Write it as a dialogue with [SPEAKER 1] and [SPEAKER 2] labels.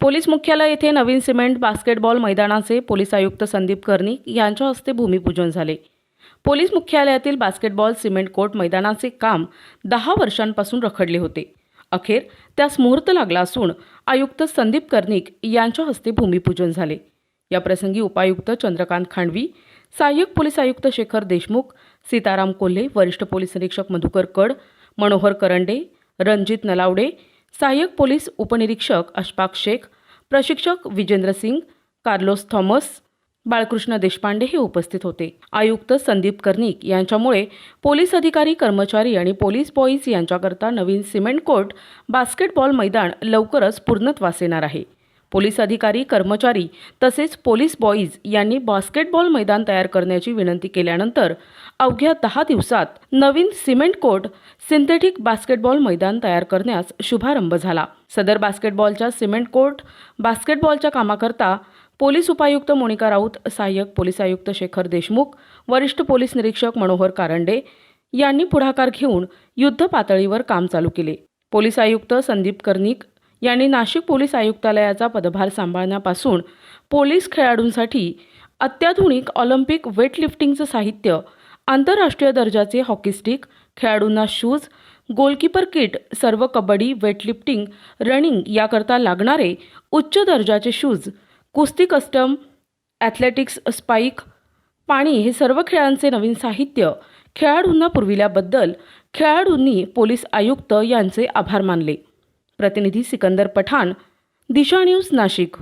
[SPEAKER 1] Police मुख्यालय येथे नवीन सिमेंट बास्केटबॉल मैदानाचे पोलीस आयुक्त संदीप कर्णिक यांच्या हस्ते भूमिपूजन झाले. पोलीस मुख्यालयातील बास्केटबॉल सिमेंट कोर्ट मैदानाचे काम दहा वर्षांपासून रखडले होते. अखेर त्यास मुहूर्त लागला असून आयुक्त संदीप कर्णिक यांच्या हस्ते भूमिपूजन झाले. याप्रसंगी उपायुक्त चंद्रकांत खांडवी सहाय्यक पोलीस आयुक्त शेखर देशमुख सीताराम कोल्हे वरिष्ठ पोलीस निरीक्षक मधुकर कड मनोहर करंडे रणजित नलावडे सहाय्यक पोलीस उपनिरीक्षक अशफाक शेख प्रशिक्षक विजेंद्र सिंग कार्लोस थॉमस बाळकृष्ण देशपांडे हे उपस्थित होते. आयुक्त संदीप कर्णिक यांच्यामुळे पोलीस अधिकारी कर्मचारी आणि पोलीस बॉईज यांच्याकरता नवीन सिमेंट कोर्ट बास्केटबॉल मैदान लवकरच पूर्णत्वास येणार आहे. पोलीस अधिकारी कर्मचारी तसेच पोलीस बॉईज यांनी बास्केटबॉल मैदान तयार करण्याची विनंती केल्यानंतर अवघ्या दहा दिवसात नवीन सिमेंट कोर्ट सिंथेटिक बास्केटबॉल मैदान तयार करण्यास शुभारंभ झाला. सदर बास्केटबॉलच्या सिमेंट कोर्ट बास्केटबॉलच्या कामाकरता पोलीस उपायुक्त मोनिका राऊत सहाय्यक पोलीस आयुक्त शेखर देशमुख वरिष्ठ पोलीस निरीक्षक मनोहर कारंडे यांनी पुढाकार घेऊन युद्ध पातळीवर काम चालू केले. पोलीस आयुक्त संदीप कर्णिक यांनी नाशिक पोलीस आयुक्तालयाचा पदभार सांभाळण्यापासून पोलीस खेळाडूंसाठी अत्याधुनिक ऑलिम्पिक वेटलिफ्टिंगचं साहित्य आंतरराष्ट्रीय दर्जाचे हॉकी स्टिक खेळाडूंना शूज गोलकीपर किट सर्व कबड्डी वेटलिफ्टिंग रनिंग याकरता लागणारे उच्च दर्जाचे शूज कुस्ती कस्टम ॲथलेटिक्स स्पाईक पाणी हे सर्व खेळांचे नवीन साहित्य खेळाडूंना पुरविल्याबद्दल खेळाडूंनी पोलीस आयुक्त यांचे आभार मानले. प्रतिनिधी सिकंदर पठाण दिशा न्यूज नाशिक.